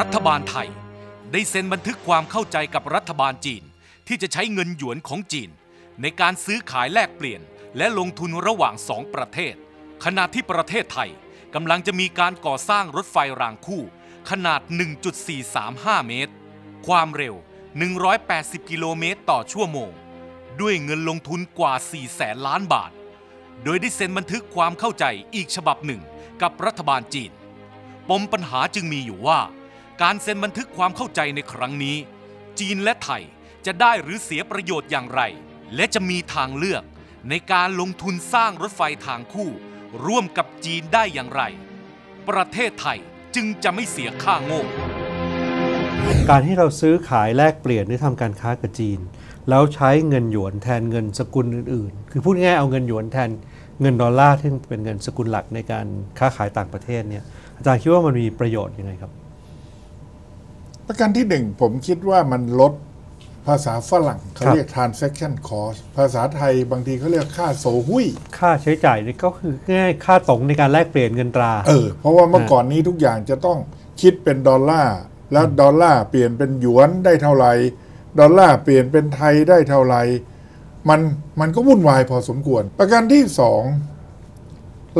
รัฐบาลไทย ได้เซ็นบันทึกความเข้าใจกับรัฐบาลจีน ที่จะใช้เงินหยวนของจีน ในการซื้อขายแลกเปลี่ยน และลงทุนระหว่างสองประเทศ ขณะที่ประเทศไทยกำลังจะมีการก่อสร้างรถไฟรางคู่ ขนาด 1.435 เมตร ความเร็ว 180 กิโลเมตรต่อชั่วโมง ด้วยเงินลงทุนกว่า 4 แสนล้านบาท โดยได้เซ็นบันทึกความเข้าใจอีกฉบับหนึ่งกับรัฐบาลจีน ปมปัญหาจึงมีอยู่ว่า การเซ็นบันทึกความเข้าใจในครั้งนี้ จีนและไทยจะได้หรือเสียประโยชน์อย่างไร และจะมีทางเลือกในการลงทุนสร้างรถไฟทางคู่ ร่วมกับจีนได้อย่างไร ประเทศไทยจึงจะไม่เสียค่าโง่การที่เราซื้อขายแลกเปลี่ยนหรือทำการค้ากับจีน แล้วใช้เงินหยวนแทนเงินสกุลอื่นๆ คือพูดง่ายเอาเงินหยวนแทนเงินดอลลาร์ที่เป็นเงินสกุลหลักในการค้าขายต่างประเทศเนี่ยอาจารย์คิดว่ามันมีประโยชน์ยังไงครับ ประการที่หนึ่งผมคิดว่ามันลดภาษาฝรั่งเขาครับเรียก transaction cost ภาษาไทยบางทีเขาเรียกค่าโซหุ้ย ค่าใช้จ่ายนี่ก็คือง่ายๆค่าตรงในการแลกเปลี่ยนเงินตรา เออ เพราะว่าเมื่อก่อนนี้ทุกอย่างจะต้องคิดเป็นดอลลาร์ แล้วดอลลาร์เปลี่ยนเป็นหยวนได้เท่าไหร่ ดอลลาร์เปลี่ยนเป็นไทยได้เท่าไหร่ มันมันก็วุ่นวายพอสมควร ประการที่สอง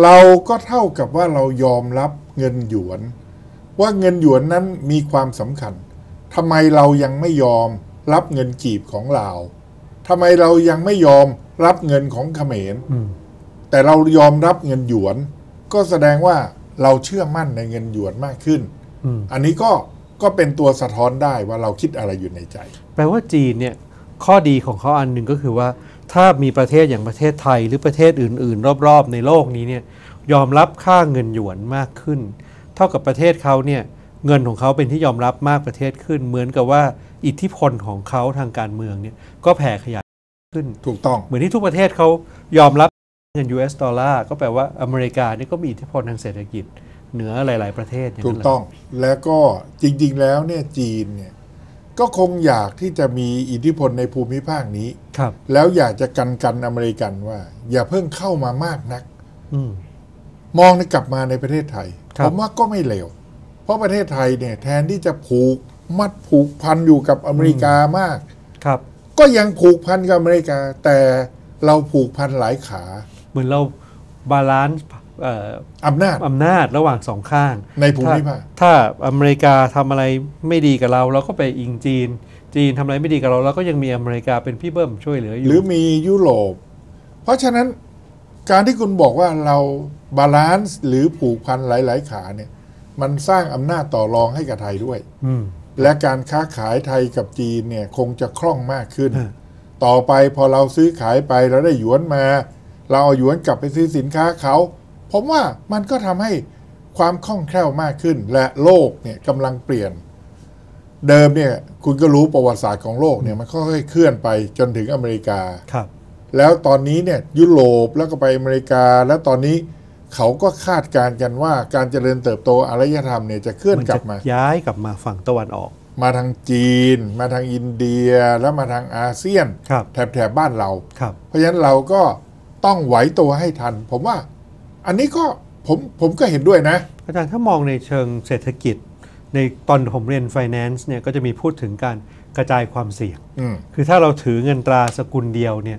เราก็เท่ากับว่าเรายอมรับเงินหยวน ว่าเงินหยวนนั้นมีความสำคัญทำไมเรายังไม่ยอมรับเงินกีบของลาวทำไมเรายังไม่ยอมรับเงินของเขมรอืมแต่เรายอมรับเงินหยวน ก็แสดงว่าเราเชื่อมั่นในเงินหยวนมากขึ้นอืมอันนี้ก็ก็เป็นตัวสะท้อนได้ว่าเราคิดอะไรอยู่ในใจ แปลว่าจีนเนี่ยข้อดีของเขาอันหนึ่งก็คือว่า ถ้ามีประเทศอย่างประเทศไทยหรือประเทศอื่น ๆ รอบ ๆ ในโลกนี้เนี่ยยอมรับค่าเงินหยวนมากขึ้น เท่ากับประเทศเขาเนี่ยเงินของเขาเป็นที่ยอมรับมากประเทศขึ้น เหมือนกับว่าอิทธิพลของเขาทางการเมืองเนี่ยก็แผ่ขยายขึ้นถูกต้อง เหมือนที่ทุกประเทศเขายอมรับเงิน US ดอลลาร์ก็แปลว่าอเมริกานี่ก็มีอิทธิพลทางเศรษฐกิจเหนือหลาย ๆ ประเทศอย่างถูนั้นกเหรต้องแล้วก็จริง ๆ แล้วเนี่ยจีนเนี่ยก็คงอยากที่จะมีอิทธิพลในภูมิภาคนี้ครับ แล้วอยากจะกันกันอเมริกันว่า อย่าเพิ่งเข้ามามากนักอืมมองในกลับมาในประเทศไทยครับ ผมว่าก็ไม่เลวเพราะประเทศไทยเนี่ยแทนที่จะผูกมัดผูกพันอยู่กับอเมริกามากครับ ก็ยังผูกพันกับอเมริกา แต่เราผูกพันหลายขา เหมือนเราบาลานซ์อำนาจอำนาจระหว่างสองข้าง ในภูมิภาคถ้าถ้าอเมริกาทำอะไรไม่ดีกับเรา เราก็ไปอิงจีน จีนทำอะไรไม่ดีกับเราเราก็ยังมีอเมริกาเป็นพี่เบิ้มช่วยเหลืออหรืยู่อมียุโรป เพราะฉะนั้นการที่คุณบอกว่าเรา บาลานซ์หรือผูกพันหลาย ๆ ขาเนี่ย มันสร้างอำนาจต่อรองให้กับไทยด้วยอืมและการค้าขายไทยกับจีนเนี่ยคงจะคล่องมากขึ้นฮะต่อไปพอเราซื้อขายไปเราได้หยวนมา เราเอาหยวนกลับไปซื้อสินค้าเขา ผมว่ามันก็ทำให้ความคล่องแคล่วมากขึ้น และโลกเนี่ยกำลังเปลี่ยน เดิมเนี่ย คุณก็รู้ประวัติศาสตร์ของโลกเนี่ยมันค่อยๆเคลื่อนไปจนถึงอเมริกาครับ แล้วตอนนี้เนี่ยยุโรปแล้วก็ไปอเมริกา แล้วตอนนี้ เขาก็คาดการณ์กันว่าการเจริญเติบโตอารยธรรมเนี่ยจะเคลื่อนมันกจะลับมา ย้ายกลับมาฝั่งตะวันออก มาทางจีน มาทางอินเดียแล้วมาทางอาเซียนครับแถบแถบบ้านเราครับเพราะฉะนั้นเราก็ต้องไหวตัวให้ทัน ผมว่า อันนี้ก็ผมผมก็เห็นด้วยนะ อาจารย์ถ้ามองในเชิงเศรษฐกิจ ในตอนผมเรียน finance เนี่ยก็จะมีพูดถึงการกระจายความเสี่ยงอืมคือถ้าเราถือเงินตราสกุลเดียวเนี่ย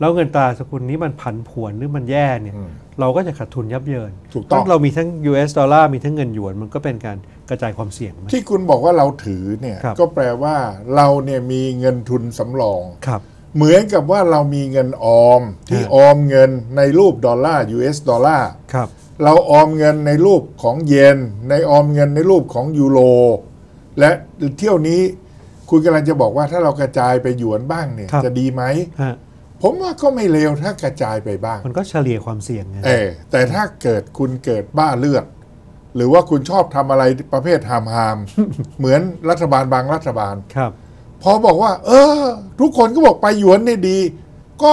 แล้วเงินตราสกุลนี้มันผันผวนหรือมันแย่เนี่ยอืมเราก็จะขาดทุนยับเยินถูกต้องเพราะเรามีทั้ง US ดอลลาร์มีทั้งเงินหยวนมันก็เป็นการกระจายความเสี่ยงไหมที่คุณบอกว่าเราถือเนี่ยครับก็แปลว่าเราเนี่ยมีเงินทุนสำรองครับเหมือนกับว่าเรามีเงินออมที่ฮะออมเงินในรูปดอลลาร์ US ดอลลาร์ครับเราออมเงินในรูปของเยน ในออมเงินในรูปของยูโรและเที่ยวนี้คุณกำลังจะบอกว่าถ้าเรากระจายไปหยวนบ้างเนี่ยครับจะดีไหมฮะ ผมว่าก็ไม่เลวถ้ากระจายไปบ้าง มันก็เฉลี่ยความเสี่ยงไงเออแต่ถ้าเกิดคุณเกิดบ้าเลือด หรือว่าคุณชอบทำอะไรประเภทหามหามๆเหมือนรัฐบาลบางรัฐบาล ครับ พอบอกว่า เออ ทุกคนก็บอกไปหยวนนี่ดี ก็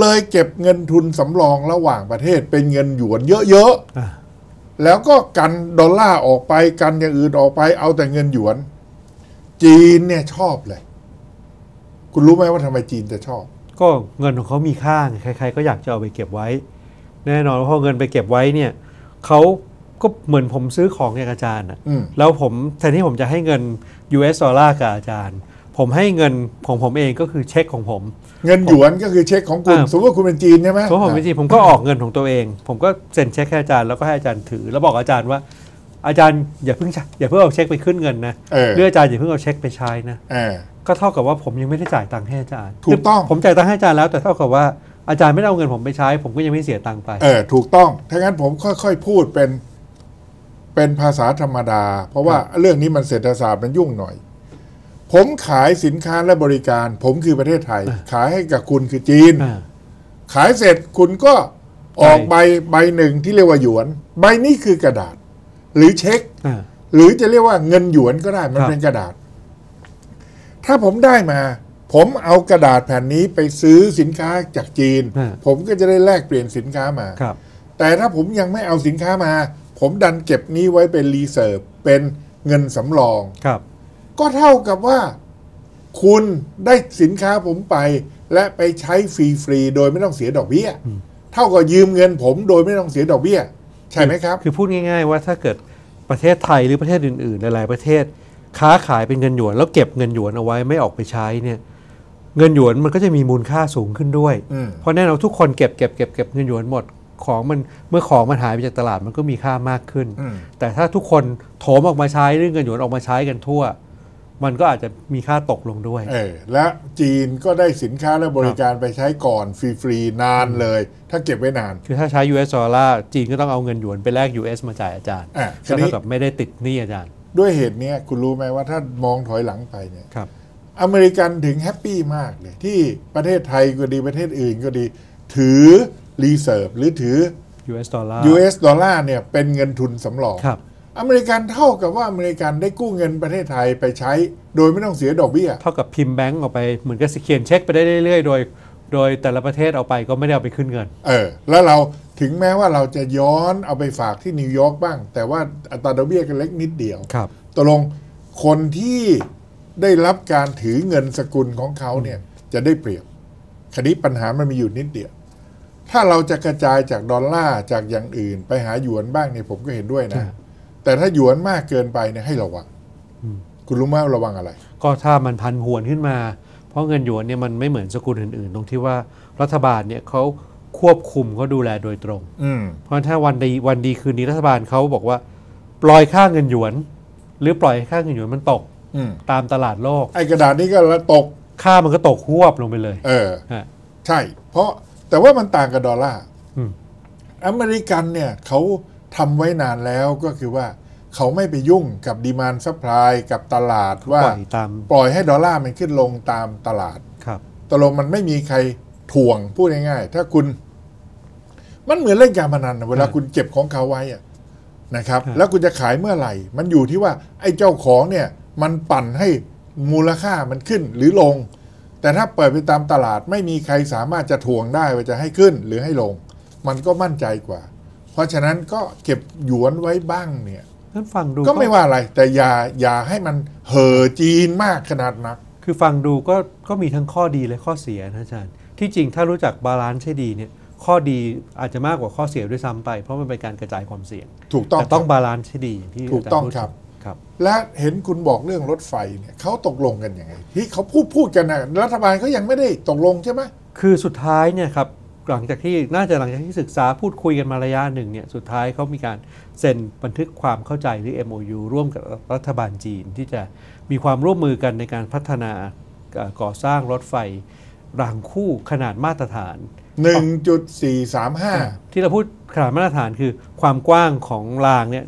เลยเก็บเงินทุนสำรองระหว่างประเทศเป็นเงินหยวนเยอะอ่าๆแล้วก็กันดอลลาร์ออกไปกันอย่างอื่นออกไป เอาแต่เงินหยวน จีนเนี่ยชอบเลย คุณรู้ไหมว่าทำไมจีนจะชอบ ก็เงินของเขามีค่าไงใคร ๆ ก็อยากจะเอาไปเก็บไว้ แน่นอนว่าพอเงินไปเก็บไว้เนี่ยเขาก็เหมือนผมซื้อของอย่างอาจารย์อะอืมแล้วผมแทนที่ผมจะให้เงิน US ดอลลาร์กับอาจารย์ ผมให้เงินของผมเองก็คือเช็คของผม เงินหยวนก็คือเช็คของคุณอ่าสมมติว่าคุณเป็นจีนใช่ไหมเพราะผมจริงๆผมก็ออกเงินของตัวเอง ผมก็เซ็นเช็คให้อาจารย์แล้วก็ให้อาจารย์ถือ แล้วบอกอาจารย์ว่าอาจารย์อย่าเพิ่งใช้อย่าเพิ่งเอาเช็คไปขึ้นเงินนะเออเรื่องอาจารย์อย่าเพิ่งเอาเช็คไปใช้นะเออ ก็เท่ากับว่าผมยังไม่ได้จ่ายตังค์ให้อาจารย์ถูกต้อง ผมจ่ายตังค์ให้อาจารย์แล้ว แต่เท่ากับว่าอาจารย์ไม่ได้เอาเงินผมไปใช้ ผมก็ยังไม่เสียตังค์ไป เออถูกต้องถ้างั้นผมค่อยๆพูดเป็นเป็นภาษาธรรมดา เพราะว่าเรื่องนี้มันเศรษฐศาสตร์มันยุ่งหน่อย ผมขายสินค้าและบริการ ผมคือประเทศไทย ขายให้กับคุณคือจีนอ่าขายเสร็จคุณก็ออกใช่ใบใบหนึ่งที่เรียกว่าหยวน ใบนี้คือกระดาษ หรือเช็คอ่าหรือจะเรียกว่าเงินหยวนก็ได้มันครับเป็นกระดาษ ถ้าผมได้มา ผมเอากระดาษแผ่นนี้ไปซื้อสินค้าจากจีน อ่า ผมก็จะได้แลกเปลี่ยนสินค้ามา ครับ แต่ถ้าผมยังไม่เอาสินค้ามา ผมดันเก็บนี้ไว้เป็นรีเซิร์ฟเป็นเงินสำรอง ครับ ก็เท่ากับว่า คุณได้สินค้าผมไป และไปใช้ฟรีๆโดยไม่ต้องเสียดอกเบี้ย เท่ากับยืมเงินผมโดยไม่ต้องเสียดอกเบี้ย ใช่ไหมครับ คือพูดง่าย ๆ ว่าถ้าเกิดประเทศไทยหรือประเทศอื่นๆ หลายๆประเทศ ค้าขายเป็นเงินหยวนแล้วเก็บเงินหยวนเอาไว้ไม่ออกไปใช้เนี่ยเงินหยวนมันก็จะมีมูลค่าสูงขึ้นด้วยอืมเพราะแน่นอนทุกคนเก็บเก็บเก็บเก็บเงินหยวนหมดของมันเมื่อของมันหายไปจากตลาดมันก็มีค่ามากขึ้นอืมแต่ถ้าทุกคนโถมออกมาใช้เรื่องเงินหยวนออกมาใช้กันทั่ว มันก็อาจจะมีค่าตกลงด้วยเออและจีนก็ได้สินค้าและบริการไปใช้ก่อนฟรีๆนานเลย ถ้าเก็บไว้นาน คือถ้าใช้ US ดอลลาร์จีนก็ต้องเอาเงินหยวนไปแลก US มาจ่ายอาจารย์อะทีก็นี้เท่ากับไม่ได้ติดหนี้อาจารย์ ด้วยเหตุเนี้ยคุณรู้ไหมว่าถ้ามองถอยหลังไปเนี่ยครับ อเมริกันถึงแฮปปี้มากเลยที่ประเทศไทยก็ดีประเทศอื่นก็ดี ถือรีเซิร์ฟหรือถือ US ดอลลาร์ US ดอลลาร์เนี่ยเป็นเงินทุนสำรองครับอเมริกันเท่ากับว่าอเมริกันได้กู้เงินประเทศไทยไปใช้ โดยไม่ต้องเสียดอกเบี้ย เท่ากับพิมพ์แบงก์ออกไปเหมือนกับเขียนเช็คไปได้เรื่อยๆ โดย โดยแต่ละประเทศเอาไปก็ไม่ได้เอาไปขึ้นเงิน เออ แล้วเรา ถึงแม้ว่าเราจะย้อนเอาไปฝากที่นิวยอร์กบ้าง แต่ว่าอัตราดอกเบี้ยก็เล็กนิดเดียวครับตกลงคนที่ได้รับการถือเงินสกุลของเขาเนี่ยจะได้เปรียบคดีปัญหามันมีอยู่นิดเดียว ถ้าเราจะกระจายจากดอลลาร์จากอย่างอื่น ไปหาหยวนบ้างเนี่ยผมก็เห็นด้วยนะใช่แต่ถ้าหยวนมากเกินไปเนี่ยให้ระวังอืมคุณรู้ไหมว่าระวังอะไร ก็ถ้ามันพันหวนขึ้นมา เพราะเงินหยวนเนี่ยมันไม่เหมือนสกุลอื่นๆ ตรงที่ว่ารัฐบาลเนี่ยเขา ควบคุมเขาดูแลโดยตรงอืมเพราะถ้าวันดีวันดีคืนนี้รัฐบาลเขาบอกว่า ปล่อยค่าเงินหยวน หรือปล่อยให้ค่าเงินหยวนมันตกอืมตามตลาดโลก ไอ้กระดาษนี้ก็ละตก ค่ามันก็ตกหวบลงไปเลย เออฮะใช่ เพราะแต่ว่ามันต่างกับดอลลาร์อืมอเมริกันเนี่ยเขาทำไว้นานแล้วก็คือว่าเขาไม่ไปยุ่งกับดีมานซัพพลายกับตลาดว่าปล่อยตามปล่อยให้ดอลลาร์มันขึ้นลงตามตลาด ครับตกลงมันไม่มีใคร ถ่วงพูดง่ายๆถ้าคุณมันเหมือนเล่นการพนันนะเวลาฮะคุณเก็บของเขาไว้อะนะครับฮะแล้วคุณจะขายเมื่อไหร่ มันอยู่ที่ว่าไอ้เจ้าของเนี่ย มันปั่นให้มูลค่ามันขึ้นหรือลง แต่ถ้าเปิดไปตามตลาดไม่มีใครสามารถจะถ่วงได้ว่าจะให้ขึ้นหรือให้ลง มันก็มั่นใจกว่า เพราะฉะนั้นก็เก็บหยวนไว้บ้างเนี่ยนั่นฟังดูก็ไม่ว่าอะไร แต่อย่าอย่าให้มันเห่อจีนมากขนาดนัก คือฟังดูก็ก็มีทั้งข้อดีและข้อเสียนะอาจารย์ ที่จริงถ้ารู้จักบาลานซ์ให้ดีเนี่ยข้อดีอาจจะมากกว่าข้อเสียด้วยซ้ำไป เพราะมันเป็นการกระจายความเสี่ยง ถูกต้องแต่ต้องครับบาลานซ์ให้ดีอย่างที่ถูกต้องาจาย์พูดครับครับ และเห็นคุณบอกเรื่องรถไฟเนี่ยเขาตกลงกันยังไงที่เขาพูดพูดกันนะรัฐบาลเขายังไม่ได้ตกลงใช่ไหมคือสุดท้ายเนี่ยครับหลังจากที่น่าจะหลังจากที่ศึกษาพูดคุยกันมาระยะหนึ่งเนี่ยสุดท้ายเขามีการเซ็นบันทึกความเข้าใจหรือ MOU ร่วมกับรัฐบาลจีนที่จะมีความร่วมมือกันในการพัฒนาเอ่อก่อสร้างรถไฟ รางคู่ขนาดมาตรฐานหนึ่งจุดสี่สามห้าที่เราพูดขนาดมาตรฐานคือความกว้างของรางเนี่ย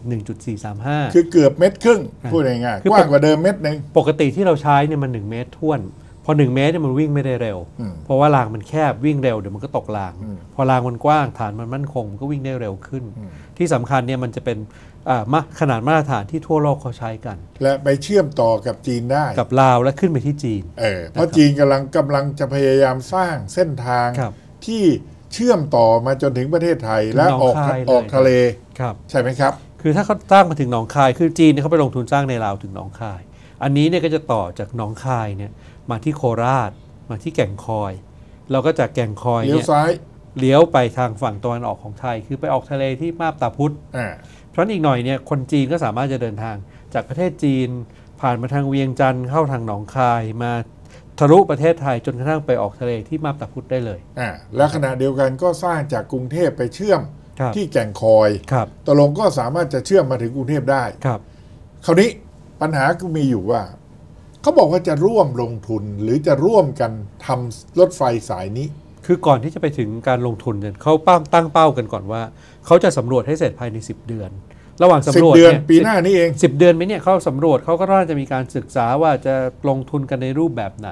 1.435 คือเกือบเม็ดครึ่งอ่าพูดง่ายๆคือกว้างกว่าเดิมเม็ดหนึ่งปกติที่เราใช้เนี่ยมัน 1 เมตรท่วน พอ 1 เมตรเนี่ยมันวิ่งไม่ได้เร็วอืมเพราะว่ารางมันแคบวิ่งเร็วเดี๋ยวมันก็ตกรางอืมพอรางมันกว้างฐานมันมั่นคงมันก็วิ่งได้เร็วขึ้นอืมที่สำคัญเนี่ยมันจะเป็นอ่ามา ขนาดมาตรฐานที่ทั่วโลกเขาใช้กัน และไปเชื่อมต่อกับจีนได้ กับลาวและขึ้นไปที่จีนเออเพราะจีนกำลังกำลังจะพยายามสร้างเส้นทางครับที่เชื่อมต่อมาจนถึงประเทศไทยถึงและหนองออกคายเลยออกทะเลครับใช่ไหมครับ คือถ้าเขาสร้างมาถึงหนองคาย คือจีนเนี่ยเขาไปลงทุนสร้างในลาวถึงหนองคาย อันนี้เนี่ยก็จะต่อจากหนองคายเนี่ยมาที่โคราช มาที่แก่งคอย เราก็จากแก่งคอยเลี้ยวเนี่ยซ้ายเลี้ยวไปทางฝั่งตะวันออกของไทย คือไปออกทะเลที่มาบตาพุธอ่าเพ ราะฉะนั้นอีกหน่อยเนี่ยคนจีนก็สามารถจะเดินทาง จากประเทศจีนผ่านมาทางเวียงจันทร์เข้าทางหนองคายมาทะลุประเทศไทยจนกระทั่งไปออกทะเลที่มาบตาพุธได้เลยอ่าแล้วขณะเดียวกันก็สร้างจากกรุงเทพไปเชื่อมครับที่แก่งคอยครับตกลงก็สามารถจะเชื่อมมาถึงกรุงเทพได้ครับ คราวนี้ปัญหาก็มีอยู่ว่าเขาบอกว่าจะร่วมลงทุนหรือจะร่วมกันทำรถไฟสายนี้ คือก่อนที่จะไปถึงการลงทุนเนี่ยเขาป้งตั้งเป้ากันก่อนว่า เขาจะสำรวจให้เสร็จภายใน 10 เดือน ระหว่างสิบสำรวจเดือนเนี่ยปีหน้านี้เองสิบเดือนไหมเนี่ยเขาสำรวจเขาก็น่าจะมีการศึกษาว่าจะลงทุนกันในรูปแบบไหน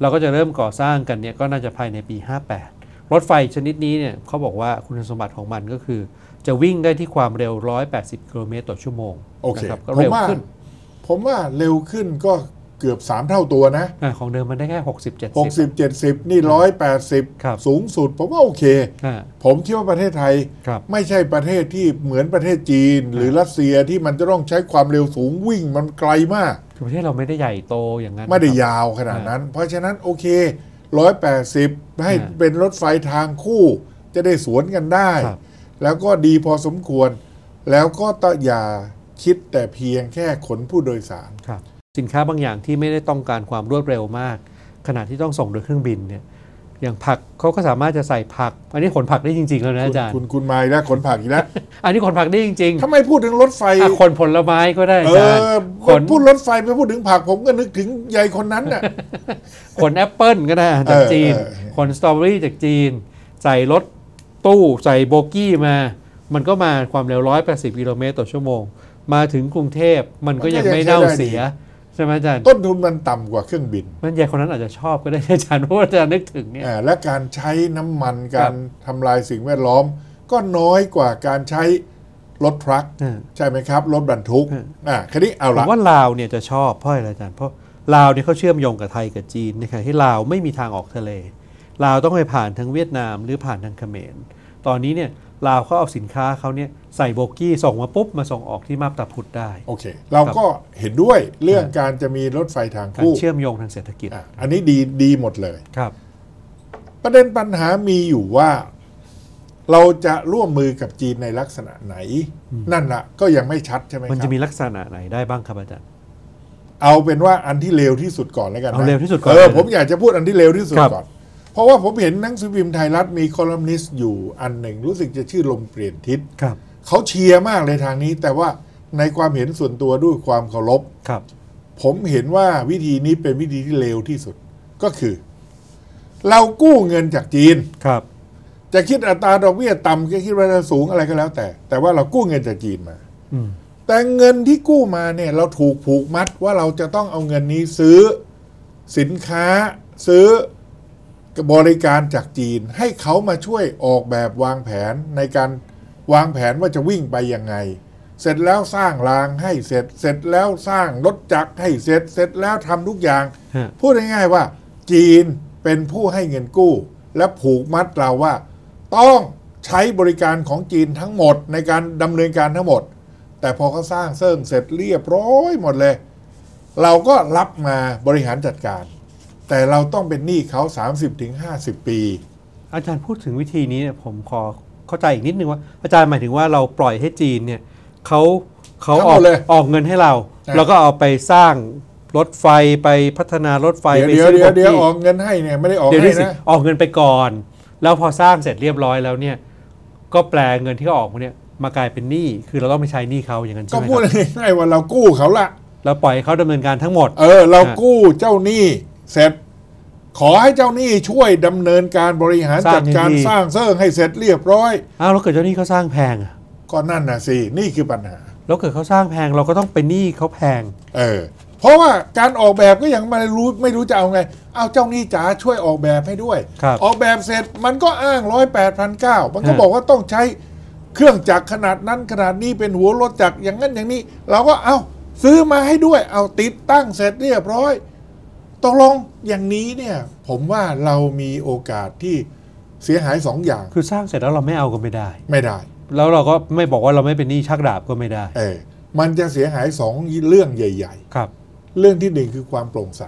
เราก็จะเริ่มก่อสร้างกันเนี่ยก็น่าจะภายในปี 58 รถไฟชนิดนี้เนี่ยเขาบอกว่าคุณสมบัติของมันก็คือ จะวิ่งได้ที่ความเร็ว 180 กิโลเมตรต่อชั่วโมง โอเคนะครับก็ผมเร็วว่าขึ้นผมว่าเร็วขึ้นก็ เกือบ 3 เท่าตัวนะอ่าของเดิมมันได้แค่ 60 70 60 70 นี่ ครับ 180 สูงสุด ผมว่าโอเค อ่า ผมคิดว่าประเทศไทยครับไม่ใช่ประเทศที่เหมือนประเทศจีน หรือรัสเซียที่มันจะต้องใช้ความเร็วสูงวิ่งมันไกลมาก คือประเทศเราไม่ได้ใหญ่โตอย่างนั้น ไม่ได้ครับยาวขนาดนั้น เพราะฉะนั้นโอเค 180 ให้อ่าเป็นรถไฟทางคู่ จะได้สวนกันได้ ครับ แล้วก็ดีพอสมควร แล้วก็ต้องอย่าคิดแต่เพียงแค่ขนผู้โดยสาร ครับ สินค้าบางอย่างที่ไม่ได้ต้องการความรวดเร็วมาก ขณะที่ต้องส่งโดยเครื่องบินเนี่ยอย่างผักเขาก็สามารถจะใส่ผัก อันนี้ขนผักได้จริง ๆ แล้วนะอาจารย์คุณคุณมาอีกแล้วขนผักอีกแล้วอันนี้ขนผักได้จริงทำไมพูดถึงรถไฟๆอะขนผลไม้ก็ได้เออาจารย์อขนพูดรถไฟไปพูดถึงผักผมก็นึกถึงยายคนนั้นน่ะขนแอปเปิลก็ได้จากเออจีนเออขนสตรอเบอรี่จากจีน ใส่รถตู้ใส่โบกี้มา มันก็มาความเร็ว180กิโลเมตรต่อชั่วโมง มาถึงกรุงเทพมันก็ยังไม่เน่าเสีย ใช่ไหมอาจารย์ต้นทุนมันต่ำกว่าเครื่องบิน มันยายคนนั้นอาจจะชอบก็ได้อาจารย์เพราะว่าอาจารย์นึกถึงเนี่ยอ่าและการใช้น้ำมันครักาบรทำลายสิ่งแวดล้อม ก็น้อยกว่าการใช้รถทรัคอ่าใช่ไหมครับรถบรรทุกอืมอ่าคันนี้เอาผละมว่าลาวเนี่ยจะชอบเพราะอะไรอาจารย์เพราะลาวเนี่ยเขาเชื่อมโยงกับไทยกับจีนในขณะที่ลาวไม่มีทางออกทะเลลาวต้องไปผ่านทางเวียดนามหรือผ่านทางเขมรตอนนี้เนี่ย ลาวเขาเอาสินค้าเขาเนี่ยใส่โบกี้ส่งมาปุ๊บมาส่งออกที่มาบตาพุธได้ โอเค เราก็เห็นด้วยเรื่องการจะมีรถไฟทางการคู่เชื่อมโยงทางเศรษฐกิจอะอันนี้ดีดีหมดเลยครับ ประเด็นปัญหามีอยู่ว่า เราจะร่วมมือกับจีนในลักษณะไหน นั่นละก็ยังไม่ชัดใช่ไหมคมันรัจะบมีลักษณะไหนได้บ้างครับอาจารย์เอาเป็นว่าอันที่เลวที่สุดก่อนแล้วกันนะเอาเร็วที่สุดก่อนเออเลยนะผมอยากจะพูดอันที่เลวที่สุดครับก่อน เพราะว่าผมเห็นหนังสือพิมพ์ไทยรัฐมีคอลัมนิสต์อยู่อันหนึ่ง รู้สึกจะชื่อลมเปลี่ยนทิศครับเขาเชียร์มากเลยทางนี้ แต่ว่าในความเห็นส่วนตัวด้วยความเคารพครับ ผมเห็นว่าวิธีนี้เป็นวิธีที่เลวที่สุดก็คือ เรากู้เงินจากจีนครับ จะคิดอัตราดอกเบี้ยต่ำก็คิดว่าจะสูงอะไรก็แล้วแต่ แต่ว่าเรากู้เงินจากจีนมาอืมแต่เงินที่กู้มาเนี่ย เราถูกผูกมัดว่าเราจะต้องเอาเงินนี้ซื้อสินค้าซื้อ บริการจากจีนให้เขามาช่วยออกแบบวางแผนในการวางแผนว่าจะวิ่งไปยังไง เสร็จแล้วสร้างรางให้เสร็จ เสร็จแล้วสร้างรถจักรให้เสร็จ เสร็จแล้วทำทุกอย่างฮะพูดง่ายๆว่า จีนเป็นผู้ให้เงินกู้ และผูกมัดเราว่า ต้องใช้บริการของจีนทั้งหมดในการดำเนินการทั้งหมด แต่พอเขาสร้างเซิ่งเสร็จเรียบร้อยหมดเลย เราก็รับมาบริหารจัดการ แต่เราต้องเป็นหนี้เขา 30-50 ปี อาจารย์พูดถึงวิธีนี้เนี่ยผมขอเข้าใจอีกนิดนึงว่า อาจารย์หมายถึงว่าเราปล่อยให้จีนเนี่ยเขาเขาทั้งอหอมกดเลยออกเงินให้เรา อะ แล้วก็เอาไปสร้างรถไฟไปพัฒนารถไฟเดี๋ยวไปเดี๋ยวซื้อเดี๋ยวเดี๋ยวโบกี้ออกเงินให้เนี่ยไม่ได้ออกเดี๋ยวให้นี้สินะ ออกเงินไปก่อน แล้วพอสร้างเสร็จเรียบร้อยแล้วเนี่ย ก็แปลเงินที่เขาออกมาเนี่ยมากลายเป็นหนี้คือเราต้องไปใช้หนี้เขาอย่างนั้นใช่ก็ไหมพูดครับง่ายๆว่าเรากู้เขาละ เราปล่อยให้เขาดำเนินการทั้งหมด เออ เราอะกู้เจ้าหนี้ เสร็จ ขอให้เจ้าหนี้ช่วยดำเนินการบริหารสร้างจัดการให้ดีสร้างเซิ่งให้เสร็จเรียบร้อย อ้าวแล้วเกิดเจ้าหนี้เขาสร้างแพงอะก็นั่นน่ะสิ นี่คือปัญหา แล้วเกิดเขาสร้างแพงเราก็ต้องไปหนี้เขาแพง เออ เพราะว่าการออกแบบก็ยังไม่รู้ไม่รู้จะเอาไง เอาเจ้าหนี้จ๋าช่วยออกแบบให้ด้วย ครับออกแบบเสร็จมันก็อ้างร้อยแปดพันเก้ามันก็ฮะ บอกว่าต้องใช้เครื่องจักรขนาดนั้นขนาดนี้เป็นหัวรถจักรอย่างนั้นอย่างนี้ เราก็เอาซื้อมาให้ด้วย เอาติดตั้งเสร็จเรียบร้อย ตกลงอย่างนี้เนี่ยผมว่าเรามีโอกาสที่เสียหายสองอย่าง คือสร้างเสร็จแล้วเราไม่เอาก็ไม่ได้ ไม่ได้ แล้วเราก็ไม่บอกว่าเราไม่เป็นหนี้ชักดาบก็ไม่ได้ เออมันจะเสียหายสองเรื่องใหญ่ ครับ ๆ เรื่องที่หนึ่งคือความโปร่งใส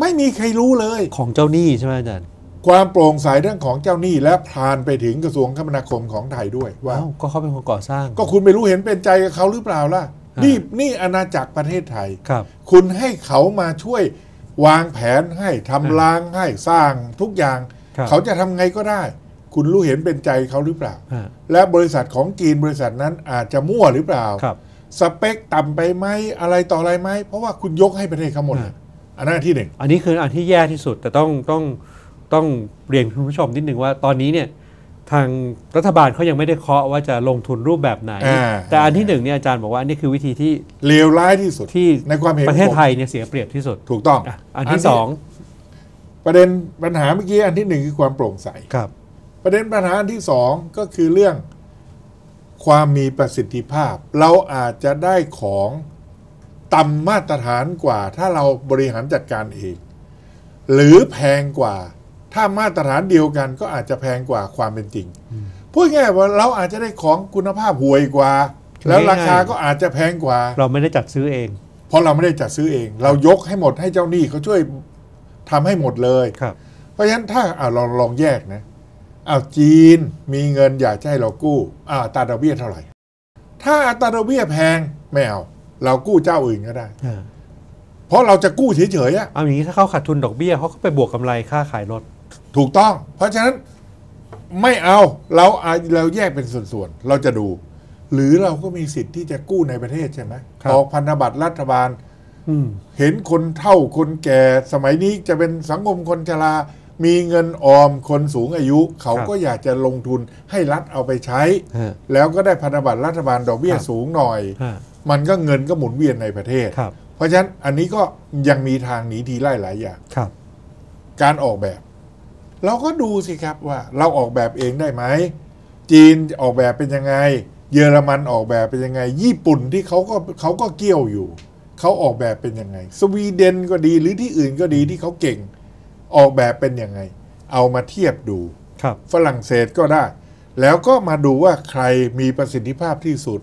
ไม่มีใครรู้เลย ของเจ้าหนี้ใช่ไหมอาจารย์ความโปร่งใสเรื่องของเจ้าหนี้และผ่านไปถึงกระทรวงคมนาคมของไทยด้วยว่า เอ้าก็เขาเป็นคนก่อสร้างก็คุณไม่รู้เห็นเป็นใจกับเขาหรือเปล่าล่ะอ่า นี่นี่นี่อาณาจักรประเทศไทยครับ คุณให้เขามาช่วยวางแผนให้ทำรางให้สร้างทุกอย่าง ครับเขาจะทำไงก็ได้ คุณรู้เห็นเป็นใจเขาหรือเปล่า ฮะและบริษัทของจีนบริษัทนั้นอาจจะมั่วหรือเปล่า ครับสเปคต่ำไปไหมอะไรต่ออะไรไหมเพราะว่าคุณยกให้ประเทศเขาหมดอ่าอันนั้นที่หนึ่ง อันนี้คืออันที่แย่ที่สุดแต่ต้องต้องต้องเรียนคุณผู้ชมนิดหนึ่งว่าตอนนี้เนี่ย ทางรัฐบาลเขายังไม่ได้เคาะว่าจะลงทุนรูปแบบไหน อ่า แต่อันที่หนึ่งเนี่ยอาจารย์บอกว่าอันนี้คือวิธีที่เลวร้ายที่สุดที่ในความเห็นประเทศผมไทยเนี่ยเสียเปรียบที่สุดถูกต้องอะอันที่สองประเด็นปัญหาเมื่อกี้อันที่หนึ่งคือความโปร่งใส ครับ ประเด็นปัญหาอันที่สองก็คือเรื่องความมีประสิทธิภาพ เราอาจจะได้ของต่ำมาตรฐานกว่า ถ้าเราบริหารจัดการเอง หรือแพงกว่า ถ้ามาตรฐานเดียวกันก็อาจจะแพงกว่าความเป็นจริงพูดง่ายๆว่าเราอาจจะได้ของคุณภาพห่วยกว่า แล้วราคาก็อาจจะแพงกว่า เราไม่ได้จัดซื้อเอง เพราะเราไม่ได้จัดซื้อเอง เรายกให้หมดให้เจ้าหนี้เขาช่วยทำให้หมดเลยครับ เพราะฉะนั้นถ้าอ่าเราลองแยกนะอ้าวจีนมีเงินอยากจะให้เรากู้อ้าวอัตราดอกเบี้ยเท่าไหร่ ถ้าอัตราดอกเบี้ยแพงไม่เอาเรากู้เจ้าอื่นก็ได้อ่าเพราะเราจะกู้เฉยๆอะเอาอย่างนี้ถ้าเขาขาดทุนดอกเบี้ยเขาก็ไปบวกกำไรค่าขายรถ ถูกต้อง เพราะฉะนั้นไม่เอาเราอาเราแยกเป็นส่วนๆ เราจะดู หรือเราก็มีสิทธิ์ที่จะกู้ในประเทศใช่ไหมครับออกพันธบัตรรัฐบาลอืมเห็นคนเฒ่าคนแก่ สมัยนี้จะเป็นสังคมคนชรา มีเงินออมคนสูงอายุ เขาก็อยากจะลงทุนให้รัฐเอาไปใช้ฮะแล้วก็ได้พันธบัตรรัฐบาลดอกเบี้ยครับสูงหน่อยฮะมันก็เงินก็หมุนเวียนในประเทศครับเพราะฉะนั้นอันนี้ก็ยังมีทางหนีทีไล่หลายอย่างครับการออกแบบ เราก็ดูสิครับว่าเราออกแบบเองได้ไหม จีนออกแบบเป็นยังไง เยอรมันออกแบบเป็นยังไง ญี่ปุ่นที่เขาก็เขาก็เกี่ยวอยู่ เขาออกแบบเป็นยังไง สวีเดนก็ดีหรือที่อื่นก็ดีที่เขาเก่ง ออกแบบเป็นยังไง เอามาเทียบดูครับฝรั่งเศสก็ได้ แล้วก็มาดูว่าใครมีประสิทธิภาพที่สุด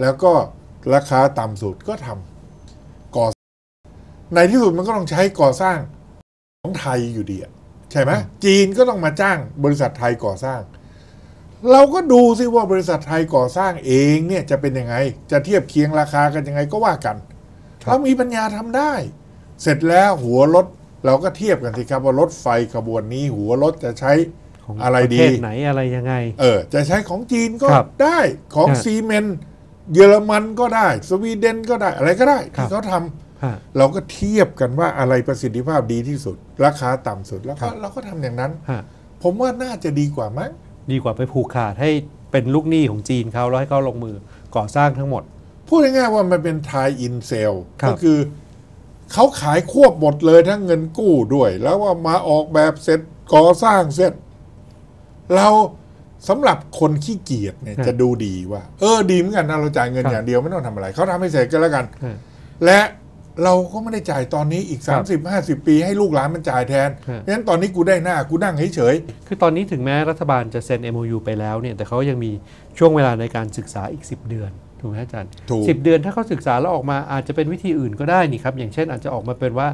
แล้วก็ราคาต่ำสุดก็ทำก่อในที่สุดมันก็ต้องใช้ก่อสร้างของไทยอยู่ดีอะ ใช่ไหมจีนก็ต้องมาจ้างบริษัทไทยก่อสร้าง เราก็ดูซิว่าบริษัทไทยก่อสร้างเองเนี่ยจะเป็นยังไง จะเทียบเคียงราคากันยังไงก็ว่ากันครับเรามีปัญญาทำได้ เสร็จแล้วหัวรถเราก็เทียบกันสิครับว่ารถไฟขบวนนี้ หัวรถจะใช้ของอะไรประดีเทศไหนอะไรยังไง เออ จะใช้ของจีนก็ครับได้ของฮะซีเมนต์เยอรมันก็ได้ สวีเดนก็ได้อะไรก็ได้ครัที่บเขาทำฮะ เราก็เทียบกันว่าอะไรประสิทธิภาพดีที่สุด ราคาต่ำสุดแล้วครัก็บเราก็ทำอย่างนั้นฮะผมว่าน่าจะดีกว่ามั้งดีกว่าไปผูกขาดให้เป็นลูกหนี้ของจีนเขาแล้วให้เขาลงมือก่อสร้างทั้งหมด พูดง่ายๆว่ามันเป็นทายอินเซลครับก็คือเขาขายควบหมดเลยทั้งเงินกู้ด้วย แล้วว่ามาออกแบบเสร็จก่อสร้างเสร็จ เราสำหรับคนขี้เกียจเนี่ยจะดูดีว่า เออดีเหมือนกันนะเราจ่ายเงินอย่างเดียวไม่ต้องทำอะไรเขาทำให้เสร็จก็แล้วกันฮะและ เราก็ไม่ได้จ่ายตอนนี้อีกครับ30 50 ปีให้ลูกหลานมันจ่ายแทนฮะงั้นตอนนี้กูได้หน้ากูนั่งเฉยคือตอนนี้ถึงแม้รัฐบาลจะเซ็น MOU ไปแล้วเนี่ยแต่เขายังมีช่วงเวลาในการศึกษาอีก 10 เดือนถูกไหมอาจารย์ถูกสิเดือนถ้าเขาศึกษาแล้วออกมาอาจจะเป็นวิธีอื่นก็ได้นี่ครับ อย่างเช่นอาจจะออกมาเป็นว่า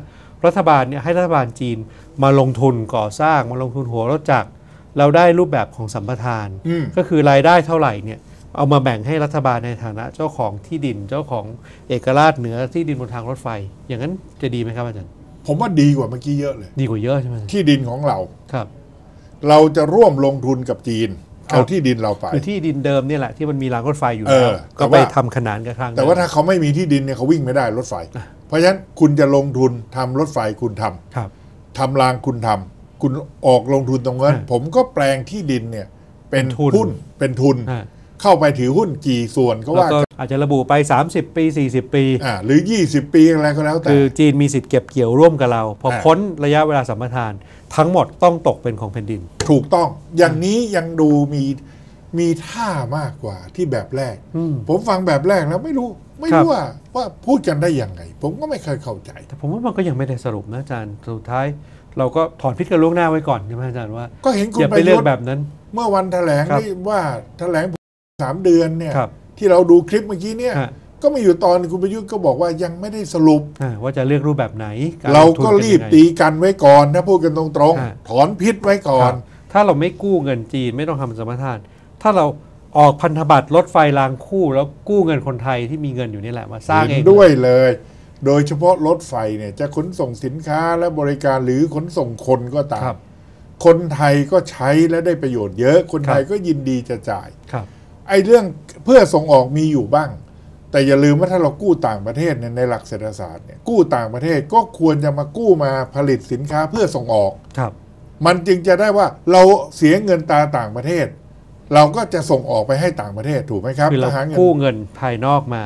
รัฐบาลเนี่ยให้รัฐบาลจีนมาลงทุนก่อสร้างมาลงทุนหัวรถจักรเราได้รูปแบบของสัมปทานๆอืมก็คือรายได้เท่าไหร่เนี่ย เอามาแบ่งให้รัฐบาลในฐานะเจ้าของที่ดินเจ้าของเอกราชเหนือที่ดินบนทางรถไฟ อย่างนั้นจะดีไหมครับอาจารย์ ผมว่าดีกว่าเมื่อกี้เยอะเลย ดีกว่าเยอะใช่ไหมอาจารย์ที่ดินของเราครับ เราจะร่วมลงทุนกับจีนครับเอาที่ดินเราไปคือที่ดินเดิมเนี่ยแหละที่มันมีรางรถไฟอยู่เอแล้วอก็แต่ไปว่าทำขนานกับทางแต่ว่าเดิมถ้าเขาไม่มีที่ดินเนี่ยเขาวิ่งไม่ได้รถไฟ เพราะฉะนั้นคุณจะลงทุนทำรถไฟคุณทำครับทำรางคุณทำคุณออกลงทุนตรงนั้นฮะผมก็แปลงที่ดินเนี่ย เป็นเป็นทุนหุ้นเป็นทุนอ่า เข้าไปถือหุ้นกี่ส่วนก็แล้วว่าก็กันอาจจะระบุไป 30 ปี 40 ปี อ่าหรือ 20 ปีอะไรก็แล้วแต่ คือจีนมีสิทธิ์เก็บเกี่ยวร่วมกับเรา พออ่าพ้นระยะเวลาสัมปทาน ทั้งหมดต้องตกเป็นของแผ่นดิน ถูกต้องอย่างนี้ยังดูมีมีท่ามากกว่าที่แบบแรก อืม ผมฟังแบบแรกแล้วไม่รู้ ไม่ครัรู้บว่าว่าพูดกันได้ยังไง ผมก็ไม่เคยเข้าใจ แต่ผมว่ามันก็ยังไม่ได้สรุปนะอาจารย์สุดท้าย เราก็ถอนพิษกันล่วงหน้าไว้ก่อนใช่ไหมอาจารย์ว่าก็เห็นคุอณย่าปไประเลืยุอทกธ์แบบนั้น เมื่อวันแถลงครับ นี่ว่าแถลง สามเดือนเนี่ยครับ ที่เราดูคลิปเมื่อกี้เนี่ยฮะ ก็มีอยู่ตอนคุณประยุทธ์ก็บอกว่ายังไม่ได้สรุป อ่าว่าจะเลือกรูปแบบไหนเราลงทุนก็ป็นรีบยังไง ตีกันไว้ก่อนถ้าพูดกันตรงอ่าๆถอนพิษไว้ก่อครันบถ้าเราไม่กู้เงินจีนไม่ต้องทำสมรทาน ถ้าเราออกพันธบัตรรถไฟรางคู่แล้วกู้เงินคนไทยที่มีเงินอยู่นี่แหละมาสร้างเอเห็งนด้วยเลย โดยเฉพาะรถไฟเนี่ยจะขนส่งสินค้าและบริการหรือขนส่งคนก็ตาครัม บ คนไทยก็ใช้และได้ประโยชน์เยอะ คนไทยครับก็ยินดีจะจ่าย ครับ ไอ้เรื่องเพื่อส่งออกมีอยู่บ้าง แต่อย่าลืมว่าถ้าเรากู้ต่างประเทศเนี่ยในหลักเศรษฐศาสตร์เนี่ยกู้ต่างประเทศก็ควรจะมากู้มาผลิตสินค้าเพื่อส่งออก ครับ มันจึงจะได้ว่าเราเสียเงินตาต่างประเทศ เราก็จะส่งออกไปให้ต่างประเทศถูกไหมครับคือเราถ้หงินกู้เงินภายนอกมา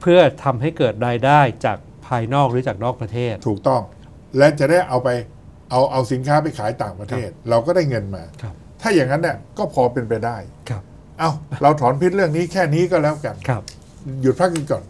เพื่อทำให้เกิดรายได้จากภายนอกหรือจากนอกประเทศ ถูกต้อง และจะได้เอาไปเอาเอาสินค้าไปขายต่างประเทศ เราก็ได้เงินมาครับถ้าอย่างนั้นเนี่ยก็พอเป็นไปได้ครับ เอาเราถอนพิษเรื่องนี้แค่นี้ก็แล้วกัน ครับ หยุดพักกันก่อน